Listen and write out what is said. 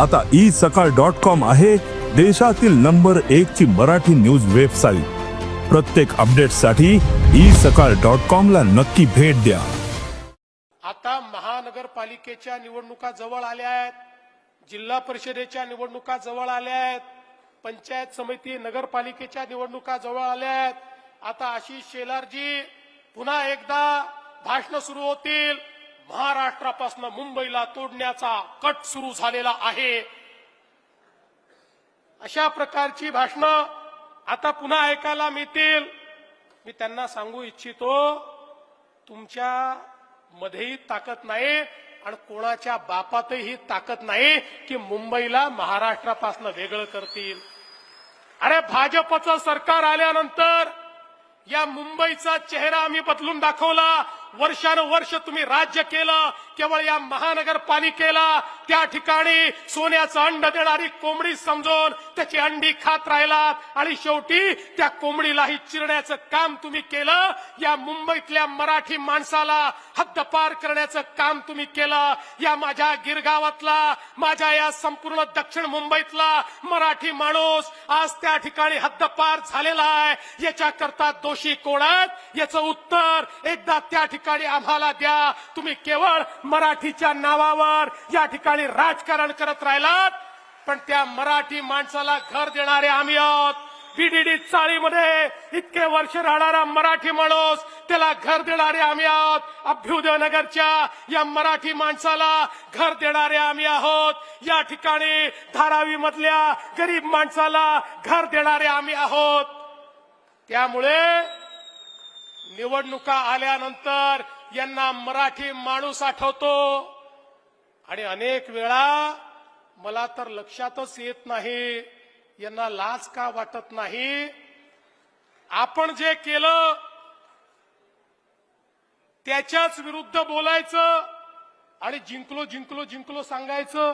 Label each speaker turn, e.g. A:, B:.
A: आता ई सकाळ dot com आहे देशातील नंबर एक ची मराठी न्यूज वेबसाईट. प्रत्येक अपडेटसाठी ई सकाळ डॉट कॉम ला नक्की भेट द्या.
B: आता महानगरपालिकेच्या निवडणुका जवळ आल्या आहेत. जिल्हा परिषदेच्या निवडणुका जवळ आल्या आहेत. पंचायत समिती नगरपालिकेच्या निवडणुका जवळ आल्या आहेत. आता आशिष शेलारजी पुन्हा एकदा भाषण सुरू होतील. महाराष्ट्रापासून मुंबईला तोडण्याचा कट सुरू झालेला आहे. अशा प्रकारची भाषणं आता पुन्हा ऐकायला मिळतील. मी त्यांना सांगू इच्छितो तुमच्या मध्येही ताकद नाही आणि कोणाच्या बापातही ताकद नाही की मुंबईला महाराष्ट्रापासून वेगळं करतील. अरे भाजपचं सरकार आल्यानंतर या मुंबईचा चेहरा आम्ही बदलून दाखवला. वर्षानुवर्ष तुम्ही राज्य केलं केवळ या महानगरपालिकेला. त्या ठिकाणी सोन्याचं अंड देणारी कोंबडी समजून त्याची अंडी खात राहिलात. आणि शेवटी त्या कोंबडीलाही चिरण्याचं काम तुम्ही केलं. या मुंबईतल्या मराठी माणसाला हद्दपार करण्याचं काम तुम्ही केलं. या माझ्या गिरगावातला माझ्या या संपूर्ण दक्षिण मुंबईतला मराठी माणूस आज त्या ठिकाणी हद्दपार झालेला आहे. याच्याकरता दोषी कोण आहेत? याचं उत्तर एकदा त्या ठिकाणी आम्हाला द्या. तुम्ही केवळ मराठीच्या नावावर या ठिकाणी राजकारण करत राहिलात. पण त्या मराठी माणसाला घर देणारे आम्ही आहोत. बीडीडी चाळीमध्ये इतके वर्ष राहणारा मराठी माणूस त्याला घर देणारे आम्ही आहोत. अभ्युदय नगरच्या या मराठी माणसाला घर देणारे आम्ही आहोत. या ठिकाणी धारावी मधल्या गरीब माणसाला घर देणारे आम्ही आहोत. त्यामुळे निवडणुका आल्यानंतर यांना मराठी माणूस आठवतो. आणि अनेक वेळा मला तर लक्षातच येत नाही यांना लाज का वाटत नाही? आपण जे केलं त्याच्याच विरुद्ध बोलायचं आणि जिंकलो जिंकलो जिंकलो सांगायचं.